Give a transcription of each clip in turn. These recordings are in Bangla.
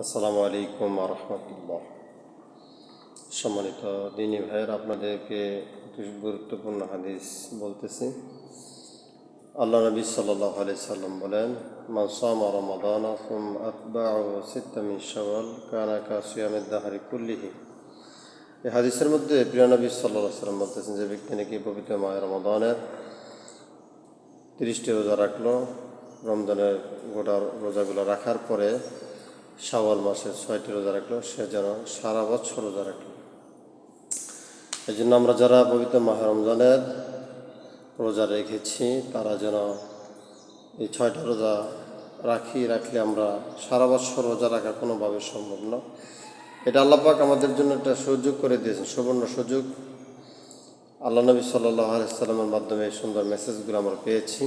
আসসালামু আলাইকুম রহমতুল্লাহ। সম্মানিত দিনী ভাইয়ের, আপনাদেরকে গুরুত্বপূর্ণ হাদিস বলতেছি। আল্লাহ নবী সাল্লাহ আলি সাল্লাম বলেন মাসামা রমাদান ফুম আকবাহ সিত্তামি শাওয়াল কানা কাসিয়ামের দাহারি কুল্লিহি। এই হাদিসের মধ্যে প্রিয় নবী সাল্লাহ সাল্লাম বলতেছেন যে, ব্যক্তি নাকি পবিত্র মায়ের রমাদানের তিরিশটি রোজা রাখল, রমজানের গোটা রোজাগুলো রাখার পরে শাওয়াল মাসের ছয়টি রোজা রাখল, সে যেন সারা বছর রোজা রাখল এই জন্য আমরা যারা পবিত্র মাহ রমজানের রোজা রেখেছি, তারা যেন এই ছয়টা রোজা রাখি, রাখলে আমরা সারা বছর রোজা রাখা কোনোভাবে সম্ভব না। এটা আল্লাপাক আমাদের জন্য একটা সুযোগ করে দিয়েছেন, সুবর্ণ সুযোগ। আল্লাহ নবী সাল্লাহ আলাইসাল্লামের মাধ্যমে এই সুন্দর মেসেজগুলো আমরা পেয়েছি।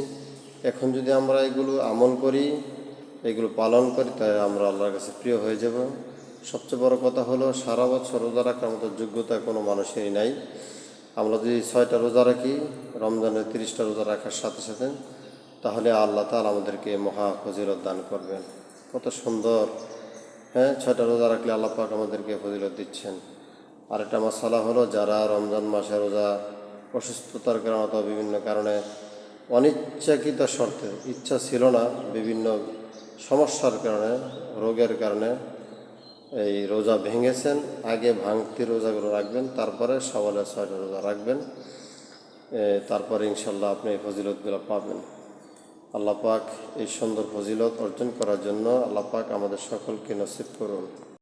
এখন যদি আমরা এগুলো আমল করি এগুলো পালন করি, তাই আমরা আল্লাহর কাছে প্রিয় হয়ে যাব। সবচেয়ে বড় কথা হলো, সারা বছর রোজা রাখার মতো যোগ্যতা কোনো মানুষেরই নাই। আমরা যদি ছয়টা রোজা রাখি, রমজানের তিরিশটা রোজা রাখার সাথে সাথে, তাহলে আল্লাহ তালা আমাদেরকে মহা ফজিলত দান করবেন। কত সুন্দর হ্যাঁ? ছয়টা রোজা রাখলে আল্লাহ পাক আমাদেরকে ফজিলত দিচ্ছেন। আর আরেকটা মশালা হলো, যারা রমজান মাসে রোজা, অসুস্থতার কারণে অথবা বিভিন্ন কারণে অনিচ্ছাকৃত শর্তে, ইচ্ছা ছিল না, বিভিন্ন সমস্যার কারণে, রোগের কারণে এই রোজা ভেঙেছেন। আগে ভাঙতি রোজাগুলো রাখবেন, তারপরে সওয়ালে ছয়টা রোজা রাখবেন। তারপরে ইনশাল্লাহ আপনি এই ফজিলতগুলো পাবেন। আল্লাহ পাক এই সুন্দর ফজিলত অর্জন করার জন্য আল্লাহ পাক আমাদের সকলকে নসিব করুন।